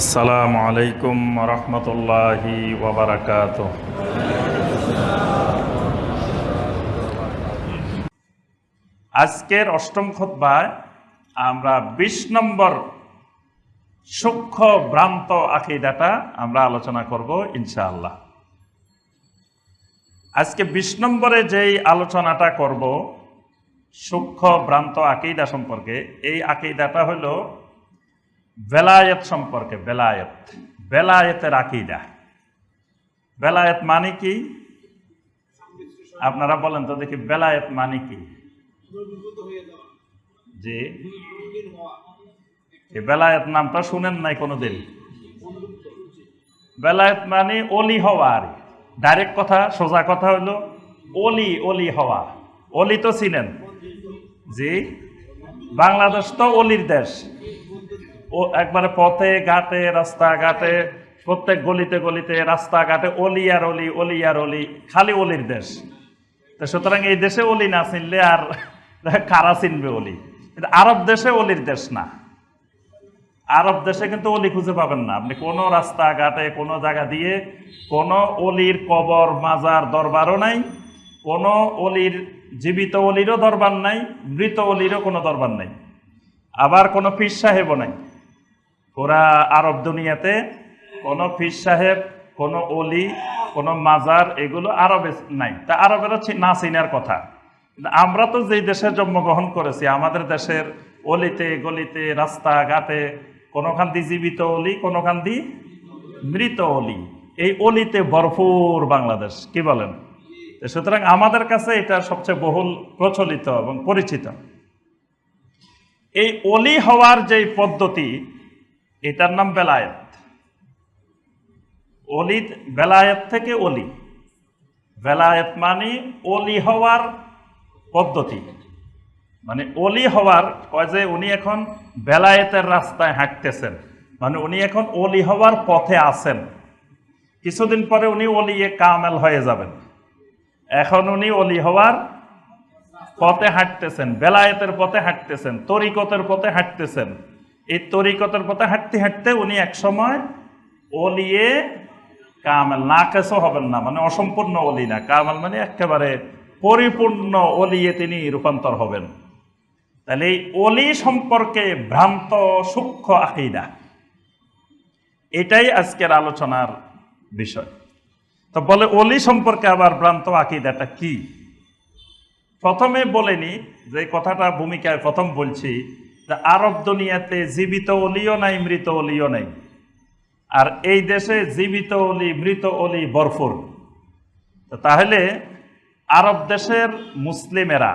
আসসালামু আলাইকুম রহমতুল্লাহি ওবরাকাত আজকের অষ্টম খোদ্বায় আমরা বিশ নম্বর সূক্ষ্ম ভ্রান্ত আকিদাটা আমরা আলোচনা করব ইনশাআল্লাহ। আজকে বিশ নম্বরে যেই আলোচনাটা করব, সূক্ষ্ম ভ্রান্ত আকিদা সম্পর্কে, এই আকিদাটা হলো বেলায়েত সম্পর্কে, বেলায়েত। বেলায়েতের আকিদা। বেলায়েত মানে কি? আপনারা বলেন তো দেখি, বেলায়েত মানে কি? এই বেলায়েত নামটা শুনেন নাই কোনোদিন। বেলায়েত মানে অলি হওয়া আর ডাইরেক্ট কথা, সোজা কথা হইল, অলি অলি হওয়া। অলি তো চিনেন? জি। বাংলাদেশ তো অলির দেশ। ও একবারে পথে, ঘাটে রাস্তাঘাটে প্রত্যেক গলিতে গলিতে রাস্তাঘাটে অলি আর অলি অলি আর অলি, খালি অলির দেশ। তো সুতরাং এই দেশে অলি না চিনলে আর কারা চিনবে অলি? আরব দেশে অলির দেশ না। আরব দেশে কিন্তু অলি খুঁজে পাবেন না। আপনি কোনো রাস্তাঘাটে কোনো জায়গা দিয়ে কোনো অলির কবর, মাজার দরবারও নাই, কোনো অলির জীবিত অলিরও দরবার নাই, মৃত অলিরও কোনো দরবার নাই। আবার কোনো পীর সাহেবও নাই। পুরা আরব দুনিয়াতে কোনো পীর সাহেব, কোনো অলি কোনো মাজার, এগুলো আরবে নাই। তা আরবেরও চি- না চিনার কথা। আমরা তো যেই দেশে জন্মগ্রহণ করেছি, আমাদের দেশের অলিতে, গলিতে, রাস্তাঘাটে কোনোখান দিয়ে জীবিত অলি, কোনোখান দিয়ে মৃত অলি। এই অলিতে ভরপুর বাংলাদেশ, কি বলেন? সুতরাং আমাদের কাছে এটা সবচেয়ে বহুল প্রচলিত এবং পরিচিত। এই অলি হওয়ার যে পদ্ধতি এটার নাম বেলায়েত। অলি বেলায়েত থেকে অলি। বেলায়েত মানে অলি হওয়ার পদ্ধতি। মানে অলি হওয়ার, কয় যে উনি এখন বেলায়েতের রাস্তায় হাঁটতেছেন। মানে উনি এখন অলি হওয়ার পথে আছেন। কিছুদিন পরে উনি অলিয়ে কামেল হয়ে যাবেন। এখন উনি অলি হওয়ার পথে হাঁটতেছেন, বেলায়েতের পথে হাঁটতেছেন, তরিকতের পথে হাঁটতেছেন। এই তরিকতের পথে হাঁটতে হাঁটতে উনি একসময় অলিয়ে কামেল না কেসও হবেন না মানে অসম্পূর্ণ অলি না। কামেল মানে একেবারে পরিপূর্ণ অলিয়ে তিনি রূপান্তর হবেন। তাহলে এই অলি সম্পর্কে ভ্রান্ত, সূক্ষ্ম আকিদা, এটাই আজকের আলোচনার বিষয়। তো বলে অলি সম্পর্কে আবার ভ্রান্ত আকিদাটা কি? প্রথমে বলেনি যে কথাটা ভূমিকায় প্রথম বলছি যে আরব দুনিয়াতে জীবিত অলিও নাই, মৃত অলিও নাই। আর এই দেশে জীবিত অলি, মৃত অলি বরফুর তো তাহলে আরব দেশের মুসলিমেরা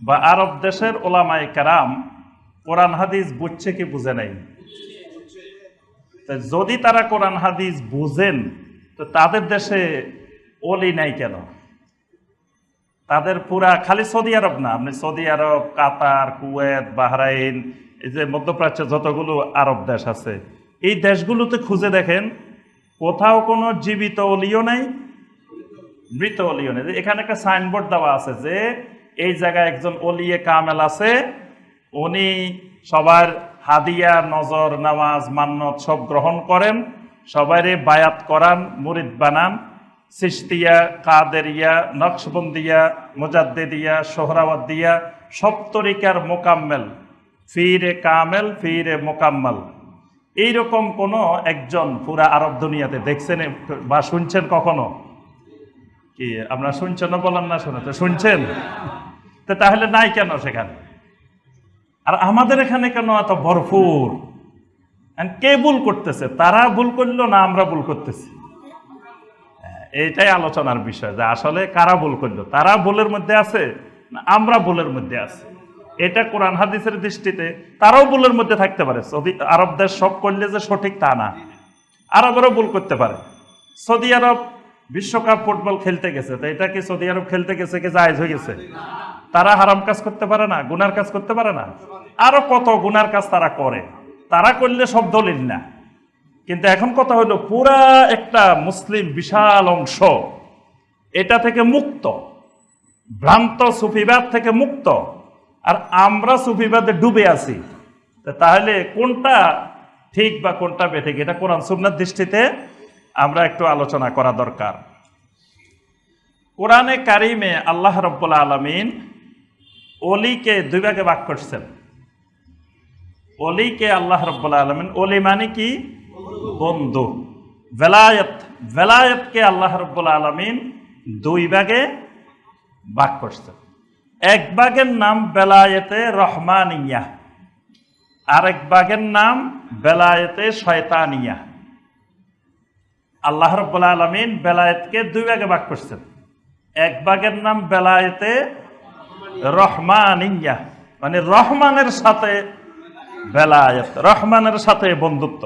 বা আরব দেশের ওলামাই কারাম কোরআন হাদিস বুঝছে কি বুঝে নাই? তো যদি তারা কোরআন হাদিস বুঝেন, তো তাদের দেশে অলি নাই কেন? তাদের পুরা খালি সৌদি আরব না, আপনি Saudi Arabia, Qatar, Kuwait, Bahrain, এই যে মধ্যপ্রাচ্য যতগুলো আরব দেশ আছে, এই দেশগুলোতে খুঁজে দেখেন, কোথাও কোনো জীবিত অলিও নেই, মৃত অলিও নেই। এখানে একটা সাইনবোর্ড দেওয়া আছে যে, এই জায়গায় একজন অলিয়ে কামেল আছে, উনি সবার হাদিয়া, নজর, নামাজ, মান্নত সব গ্রহণ করেন, সবাইরে বায়াত করান, মুরিদ বানান সিস্তিয়া কাদেরিয়া, নকশবন্দিয়া, মুজাদ্দেদিয়া সোহরাওয়াদ্দিয়া সব তরিকার মোকাম্মেল, ফিরে কামেল, ফিরে মোকাম্মল। এইরকম কোনো একজন পুরা আরব দুনিয়াতে দেখছেন বা শুনছেন কখনো? কি, আপনারা শুনছেন না বলেন না শুনে তো শুনছেন? তো তাহলে নাই কেন সেখানে? আর আমাদের এখানে কেন এত ভরপুর? কে ভুল করতেছে? তারা ভুল করল না আমরা ভুল করতেছি? এইটাই আলোচনার বিষয় যে আসলে কারা ভুল করল? তারা ভুলের মধ্যে আছে না আমরা ভুলের মধ্যে আছি? এটা কোরআন হাদিসের দৃষ্টিতে তারাও ভুলের মধ্যে থাকতে পারে। সৌদি আরব দেশ সব করলে যে সঠিক তা না। আরবেরও ভুল করতে পারে। সৌদি আরব বিশ্বকাপ ফুটবল খেলতে গেছে, তো এটা কি সৌদি আরব খেলতে গেছে কি জায়েজ হয়ে গেছে? তারা হারাম কাজ করতে পারে না, গুনার কাজ করতে পারে না। আরও কত গুনার কাজ তারা করে? তারা করলে সব দলিল না। কিন্তু এখন কথা হলো পুরা একটা মুসলিম বিশাল অংশ। এটা থেকে মুক্ত। ভ্রান্ত সুফিবাদ থেকে মুক্ত। আর আমরা সুফিবাদে ডুবে আছি। তাহলে কোনটা ঠিক বা কোনটা বেঠিক, এটা কোরআন সুন্নার দৃষ্টিতে আমরা একটু আলোচনা করা দরকার। কোরআনে কারিমে আল্লাহ রব্বুল আলমিন অলিকে দুই ভাগে ভাগ করছেন। অলিকে আল্লাহ রব্বুল আলমিন অলি মানে কি? বন্ধু। বেলায়ত বেলায়তকে আল্লাহ রব্বুল আলমিন দুই ভাগে ভাগ করছেন এক ভাগের নাম বেলায়েতে রহমানিয়া, আরেক ভাগের নাম বেলায়েতে শয়তানিয়া। আল্লাহ রব্বুল আলমিন বেলায়েতকে দুই ভাগে ভাগ করছেন। এক ভাগের নাম বেলায়েতে রহমানিয়া মানে রহমানের সাথে বেলায়েত, রহমানের সাথে বন্ধুত্ব।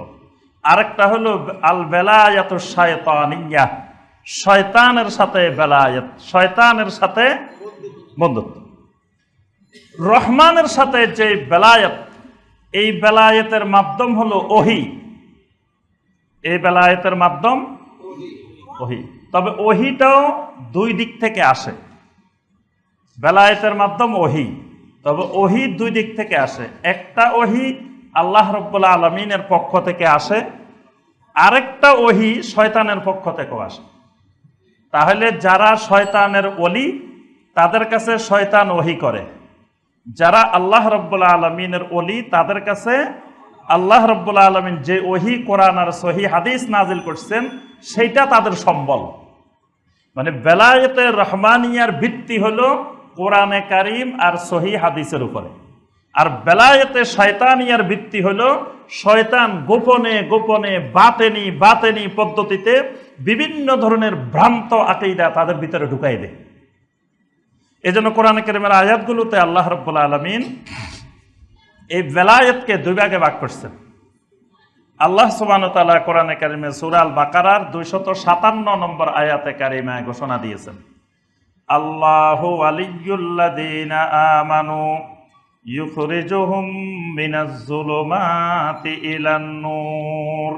আরেকটা হলো আল বেলায়াত শয়তানিয়া। শয়তানের সাথে বেলায়েত, শয়তানের সাথে বন্ধুত্ব। রহমানের সাথে যে বেলায়েত, এই বেলায়েতের মাধ্যম হলো ওহি। এই বেলায়েতের মাধ্যম ওহি। তবে ওহিটাও দুই দিক থেকে আসে। বেলায়েতের মাধ্যম ওহি, তবে ওহি দুই দিক থেকে আসে। একটা ওহি আল্লাহ রব্বুল্লা আলমিনের পক্ষ থেকে আসে, আরেকটা ওহি শয়তানের পক্ষ থেকেও আসে। তাহলে যারা শয়তানের অলি তাদের কাছে শয়তান ওহি করে। যারা আল্লাহ রব্বুল্লা আলমিনের অলি তাদের কাছে আল্লাহ রব্বুল্লা আলমিন যে ওহি কোরআন আর সহি হাদিস নাজিল করছেন, সেইটা তাদের সম্বল। মানে বেলায়েতে রহমানিয়ার ভিত্তি হলো কোরআনে কারিম আর সহি হাদিসের উপরে। আর বেলায়েতে শয়তানিয়ার ভিত্তি হলো, শয়তান গোপনে গোপনে বাতেনি বাতেনি পদ্ধতিতে বিভিন্ন ধরনের ভ্রান্ত আকেইদা তাদের ভিতরে ঢুকাই দেয়। এজন্য কোরআন কারিমের আয়াতগুলোতে আল্লাহ রব্বুল্লা আলমিন এই বেলায়েতকে দুই ভাগে ভাগ করছেন। আল্লাহ সুবান তালা কোরআনে কারিমে সুরাল বাকারার দুইশত সাতান্ন নম্বর আয়াতে কারিমায় ঘোষণা দিয়েছেন। আল্লাহ আলিয়ুল্লাদিনা আমানু ইউখরিজুহুম মিনাজ-জুলুমাতি ইলান-নূর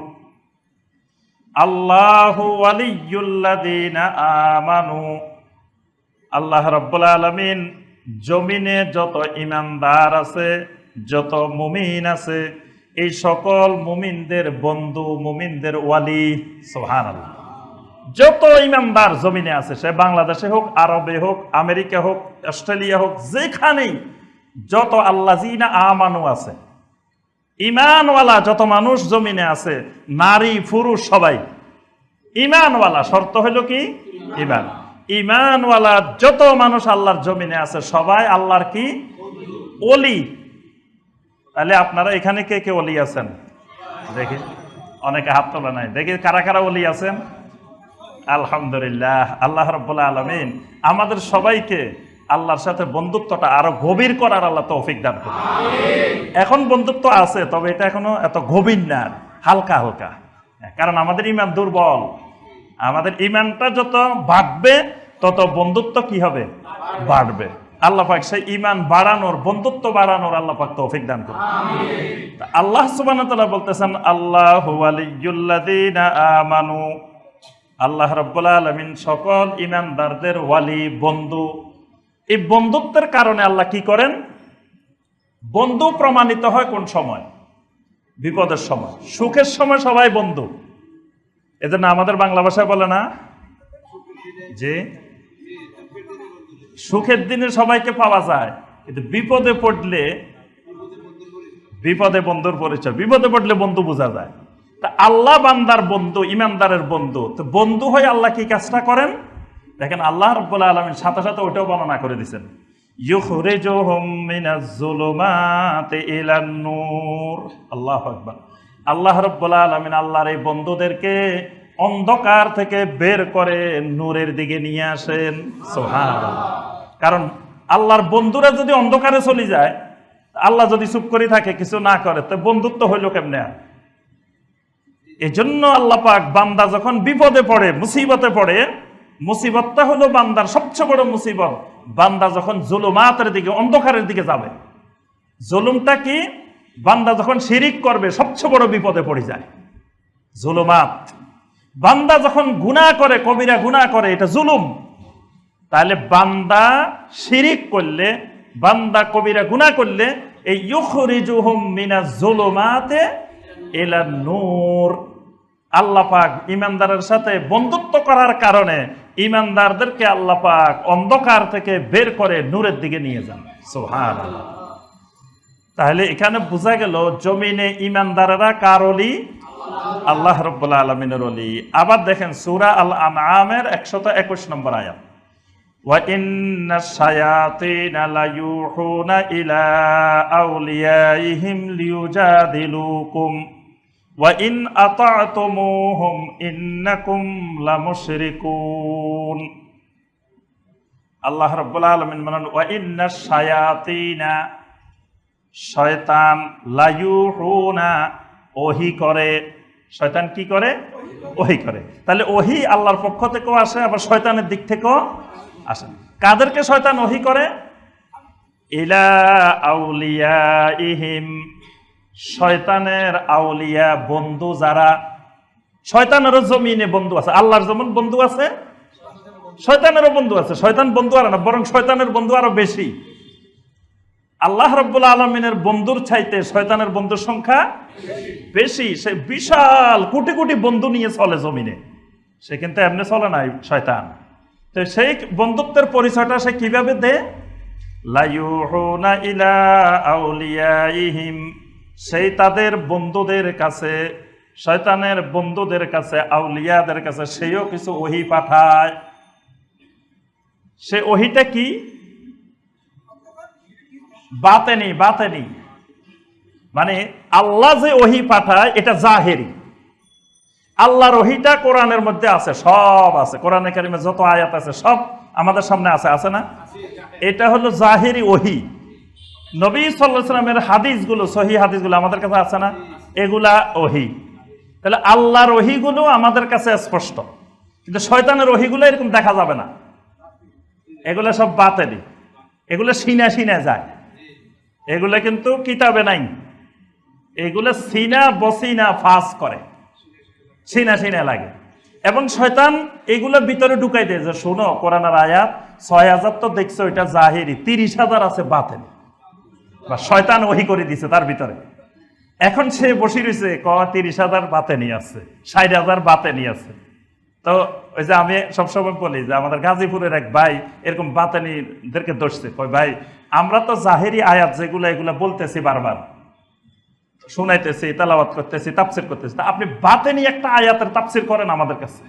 আল্লাহু ওয়ালিয়ুল্লাদিনা আমানু। আল্লাহ রাব্বুল আলামিন জমিনে যত ইমানদার আছে, যত মুমিন আছে, এই সকল মুমিনদের বন্ধু, মুমিনদের ওয়ালি সোহান যত ইমানদার জমিনে আছে, সে বাংলাদেশে হোক, আরবে হোক, আমেরিকা হোক, অস্ট্রেলিয়া হোক, যেখানেই যত আল্লাহ জিনা আমানু আছে ইমানওয়ালা যত মানুষ জমিনে আছে, নারী, পুরুষ সবাই ইমানওয়ালা শর্ত হইল কি? ইমান ইমানওয়ালা যত মানুষ আল্লাহর জমিনে আছে, সবাই আল্লাহর কি? অলি তাহলে আপনারা এখানে কে কে অলি আছেন? দেখি, অনেকে হাত তোলা নাই। দেখি, কারা কারা অলি আছেন? আলহামদুলিল্লাহ, আল্লাহ রব্বুল্লাহ আলমিন। আমাদের সবাইকে আল্লাহর সাথে বন্ধুত্বটা আরও গভীর করার আল্লাহ তৌফিক দান করুন। এখন বন্ধুত্ব আছে তবে এটা এখনও এত গভীর না হালকা হালকা। কারণ আমাদের ইমান দুর্বল। আমাদের ইমানটা যত বাড়বে তত বন্ধুত্ব কি হবে? বাড়বে। আল্লাহ পাক সেই ইমান বাড়ানোর বন্ধুত্ব বাড়ানোর আল্লাহ পাক তৌফিক দান করুন। আল্লাহ সুবহানাহু ওয়া তাআলা বলতেছেন আল্লাহু ওয়ালিয়ুল্লাযীনা আমানু। আল্লাহ রাব্বুল আলামিন সকল ইমানদারদের ওয়ালি বন্ধু এই বন্ধুত্বের কারণে আল্লাহ কি করেন? বন্ধু প্রমাণিত হয় কোন সময়? বিপদের সময়। সুখের সময় সবাই বন্ধু। এজন্য আমাদের বাংলা ভাষায় বলে না যে সুখের দিনে সবাইকে পাওয়া যায়, কিন্তু বিপদে পড়লে বিপদে বন্ধুর পরিচয়, বিপদে পড়লে বন্ধু বোঝা যায়। তা আল্লাহ বান্দার বন্ধু, ইমানদারের বন্ধু। তো বন্ধু হয়ে আল্লাহ কি কাজটা করেন? দেখেন আল্লাহ রব্বুল্লাহ আলমিন সাথে সাথে ওইটাও বর্ণনা করে দিচ্ছেন আল্লাহু রব্বুল্লাহ আলমিন আল্লাহর এই বন্ধুদেরকে অন্ধকার থেকে বের করে নূরের দিকে নিয়ে আসেন। সুবহানাল্লাহ। কারণ আল্লাহর বন্ধুরা যদি অন্ধকারে চলে যায়, আল্লাহ যদি চুপ করে থাকে, কিছু না করে, তো বন্ধুত্ব হইল কেমনে আর? এই জন্য আল্লাহ পাক বান্দা যখন বিপদে পড়ে, মুসিবতে পড়ে মুসিবতটা হলো বান্দার সবচেয়ে বড় মুসিবত। বান্দা যখন জুলুমাতের দিকে, অন্ধকারের দিকে যাবে। জুলুমটা কি? বান্দা যখন শিরিক করবে, সবচেয়ে বড় বিপদে পড়ে যায়। জুলুমাত। বান্দা যখন গুনাহ করে, কবিরা গুনাহ করে, এটা জুলুম। তাহলে বান্দা শিরিক করলে, বান্দা কবিরা গুনাহ করলে, এই ইউখরিজুহুম মিনাজ জুলুমাতে এলা নূর। আল্লাহ পাক ইমানদারের সাথে বন্ধুত্ব করার কারণে ইমানদারদেরকে আল্লাহ পাক অন্ধকার থেকে বের করে নূরের দিকে নিয়ে যান সোহান তাহলে এখানে বোঝা গেল জমিনে ইমানদারেরা কার অলি আল্লাহ রব্বুল্লা আলমিনের অলি আবার দেখেন সুরা আল আনআমের একশত একুশ নম্বর আয়াত وَإِنَّ الشَّيَاطِينَ لَيُوحُونَ إِلَى أَوْلِيَائِهِمْ لِيُجَادِلُوكُمْ ওয়াইন আতাতমুহুম ইন্নাকুম লামুশরিকুন আল্লাহ রাব্বুল আলামিন বলেন ওয়াইন্না সায়াতিনা শয়তান লায়ুহুনা, ওহি করে। শয়তান কি করে? ওহি করে। তাহলে ওহি আল্লাহর পক্ষ থেকেও আসে, আবার শয়তানের দিক থেকেও আসে। কাদেরকে শয়তান ওহি করে? ইলা আউলিয়া ইহিম শয়তানের আউলিয়া বন্ধু যারা, শয়তানেরও জমিনে বন্ধু আছে। আল্লাহর যেমন বন্ধু আছে, শয়তানেরও বন্ধু আছে। শয়তান বন্ধু আর না, বরং শয়তানের বন্ধু আরও বেশি। আল্লাহ রব্বুল আলমিনের বন্ধুর চাইতে শয়তানের বন্ধুর সংখ্যা বেশি। সে বিশাল কোটি কোটি বন্ধু নিয়ে চলে জমিনে। সে কিন্তু এমনি চলে নাই, শয়তান। তো সেই বন্ধুত্বের পরিচয়টা সে কীভাবে দে লাইউহুনা ইলা আউলিয়াইহিম। সেই তাদের বন্ধুদের কাছে, শয়তানের বন্ধুদের কাছে, আউলিয়াদের কাছে সেও কিছু ওহি পাঠায়। সে ওহিটা কি? বাতেনি বাতেনি। মানে আল্লাহ যে ওহি পাঠায়, এটা জাহেরি। আল্লাহর ওহিটা কোরআনের মধ্যে আছে, সব আছে। কোরআনে কারিমে যত আয়াত আছে, সব আমাদের সামনে আছে আছে না? এটা হলো জাহেরি ওহি। নবী সাল্লামের হাদিসগুলো, সহি হাদিসগুলো আমাদের কাছে আছে না? এগুলা ওহি। তাহলে আল্লাহর ওহিগুলো আমাদের কাছে স্পষ্ট। কিন্তু শয়তানের ওহিগুলো এরকম দেখা যাবে না। এগুলো সব বাতেলি। এগুলো সিনা সিনা যায়। এগুলো কিন্তু কিতাবে নাই। এগুলো সিনা বসিনা ফাঁস করে। সিনা সিনা লাগে। এবং শয়তান এগুলো ভিতরে ঢুকাই দেয় যে, শোনো, কোরআনার আয়াত ছয় হাজার তো দেখছ, এটা জাহেরি। তিরিশ হাজার আছে বাতেন বা শয়তান ওহি করে দিছে তার ভিতরে। এখন সে বসে রয়েছে, ক, তিরিশ হাজার বাতে নিয়ে আছে ষাট হাজার বাতে নিয়ে আছে তো ওই যে আমি সবসময় বলি যে আমাদের গাজীপুরের এক ভাই এরকম বাতানিদেরকে দোষছে কই ভাই, আমরা তো জাহেরি আয়াত যেগুলো এগুলো বলতেছি বারবার। শুনাইতেছি, তেলাওয়াত করতেছি তাপসির করতেছি। আপনি বাতেনি একটা আয়াতের তাপসির করেন আমাদের কাছে।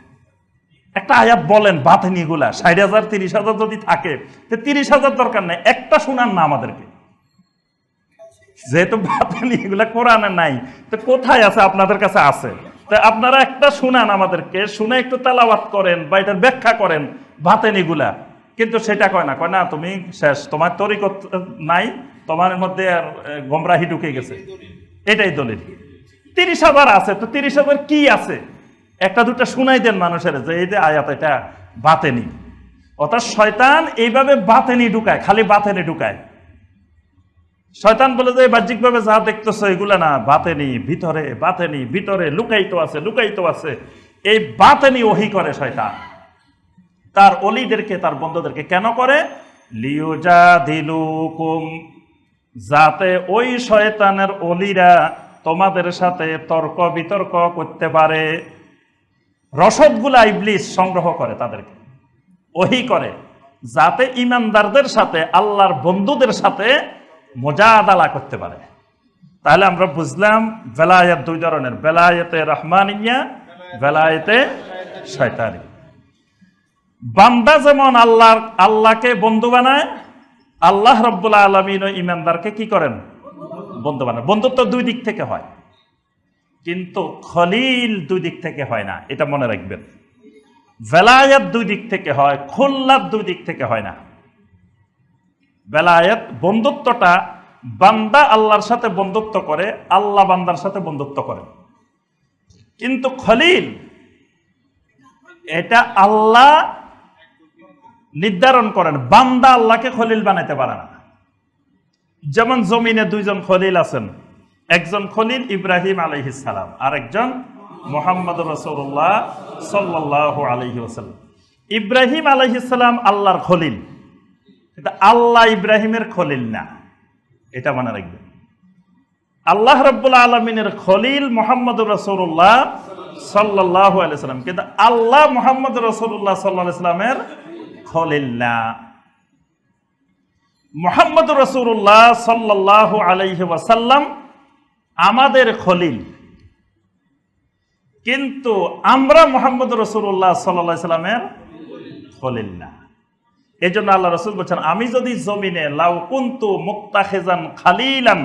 একটা আয়াত বলেন বাতেনি গুলা ষাট হাজার, তিরিশ হাজার যদি থাকে, তো তিরিশ হাজার দরকার নেই, একটা শোনান না আমাদেরকে। যেহেতু বাতেনি এগুলা কোরআনে নাই, তো কোথায় আছে? আপনাদের কাছে আছে। তো আপনারা একটা শুনান আমাদেরকে, শুনে একটু তেলাওয়াত করেন বা এটার ব্যাখ্যা করেন বাতেনিগুলা কিন্তু সেটা কয় না কয় না, তুমি শেষ। তোমার তরিকত নাই, তোমার মধ্যে আর গমরাহি ঢুকে গেছে। এটাই দলিল। তিরিশ হাজার আছে, তো তিরিশ হাজার কি আছে? একটা দুটা শুনাই দেন মানুষের যে এই যে আয়াত এটা বাতেনি। অর্থাৎ শয়তান এইভাবে বাতেনি ঢুকায়, খালি বাতেনি ঢুকায়। শয়তান বলে যে বাহ্যিকভাবে যা দেখতেছ, এগুলা না, বাতেনি, ভিতরে বাতেনি, ভিতরে লুকাইতো আছে লুকাইতো আছে। এই বাতেনি ওহি করে শয়তান। তার অলিদেরকে, তার বন্ধুদেরকে কেন করে? লিওজা দিলুকুম যাতে ওই শয়তানের অলিরা তোমাদের সাথে তর্ক বিতর্ক করতে পারে। রসদগুলা ইবলিস সংগ্রহ করে তাদেরকে। ওহি করে, যাতে ইমানদারদের সাথে, আল্লাহর বন্ধুদের সাথে মোজাদালা করতে পারে। তাহলে আমরা বুঝলাম বেলায়েত দুই ধরনের, বেলায়েতে রহমানিয়া, বেলায়েতে শয়তানি। বান্দা যেমন আল্লাহর, আল্লাহকে বন্ধু বানায়, আল্লাহ রব্বুল্লা আলমিন ও ইমানদারকে কি করেন? বন্ধু বানায়। বন্ধুত্ব দুই দিক থেকে হয়। কিন্তু খলিল দুই দিক থেকে হয় না, এটা মনে রাখবেন। বেলায়েত দুই দিক থেকে হয় খোল্লাত দুই দিক থেকে হয় না। বেলায়েত বন্ধুত্বটা বান্দা আল্লাহর সাথে বন্ধুত্ব করে, আল্লাহ বান্দার সাথে বন্ধুত্ব করে। কিন্তু খলিল, এটা আল্লাহ নির্ধারণ করেন, বান্দা আল্লাহকে খলিল বানাইতে পারে না। যেমন জমিনে দুইজন খলিল আছেন, একজন খলিল ইব্রাহিম আলহিসাম আর একজন মোহাম্মদ রসুল্লাহ সাল্লাহ আলহি ওসাল্লাম ইব্রাহিম আলহিসাম আল্লাহর খলিল। এটা আল্লাহ ইব্রাহিমের খলিল না। এটা মনে রাখবেন। আল্লাহ রব্বুল আলমিনের খলিল মোহাম্মদ রসুল্লাহ সাল্লাহ আলাইসাল্লাম কিন্তু আল্লাহ মোহাম্মদ রসুল্লাহ সাল্লাহ সাল্লামের খলিল না। মোহাম্মদ রসুল্লাহ সাল্লাহ আলাইহি ওয়াসাল্লাম আমাদের খলিল। কিন্তু আমরা মোহাম্মদ রসুল্লাহ সাল্লাহ সাল্লামের খলিল না। এই জন্য আল্লাহ রসুল বলছেন, আমি যদি জমিনে লাউ কুন্তু মুক্তাখেজান খালিলাম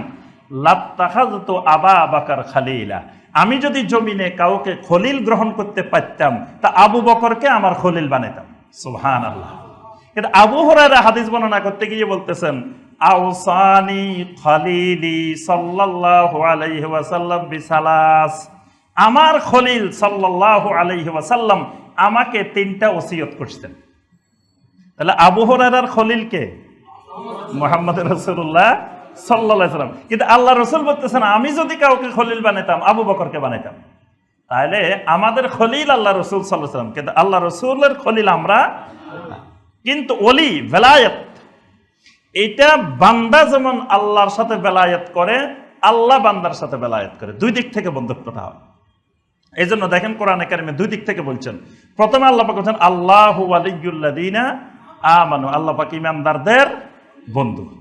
লাত্তাখাজত আবা বাকার খালিলা। আমি যদি জমিনে কাউকে খলিল গ্রহণ করতে পারতাম, তা আবু বকরকে আমার খলিল বানাতাম। সুবহান আল্লাহ কিন্তু আবু হরারা হাদিস বর্ণনা করতে গিয়ে বলতেছেন, আউসানি খালিলি সাল্লাল্লাহু আলাইহি ওয়াসাল্লাম বিসালাস। আমার খলিল সাল্লাল্লাহু আলাইহি ওয়াসাল্লাম আমাকে তিনটা ওসিয়ত করতেন তাহলে আবু হরার খলিলকে মোহাম্মদ রসুল্লাহ সাল্লাহ সাল্লাম। কিন্তু আল্লাহ রসুল বলতেছেন, আমি যদি কাউকে খলিল বানাইতাম, আবু বকরকে বানাইতাম, তাহলে আমাদের খলিল আল্লাহ রসুল সাল্লাহ সাল্লাম। কিন্তু আল্লাহ রসুলের খলিল আমরা কিন্তু অলি বেলায়েত এটা বান্দা যেমন আল্লাহর সাথে বেলায়েত করে, আল্লাহ বান্দার সাথে বেলায়েত করে। দুই দিক থেকে বন্ধুত্বটা হয়। এই জন্য দেখেন কোরআন একাডেমি দুই দিক থেকে বলছেন। প্রথমে আল্লাহ বলছেন, আল্লাহ আলিউল্লাদিনা আমানু আল্লাহ পাক ইমানদারদের বন্ধু।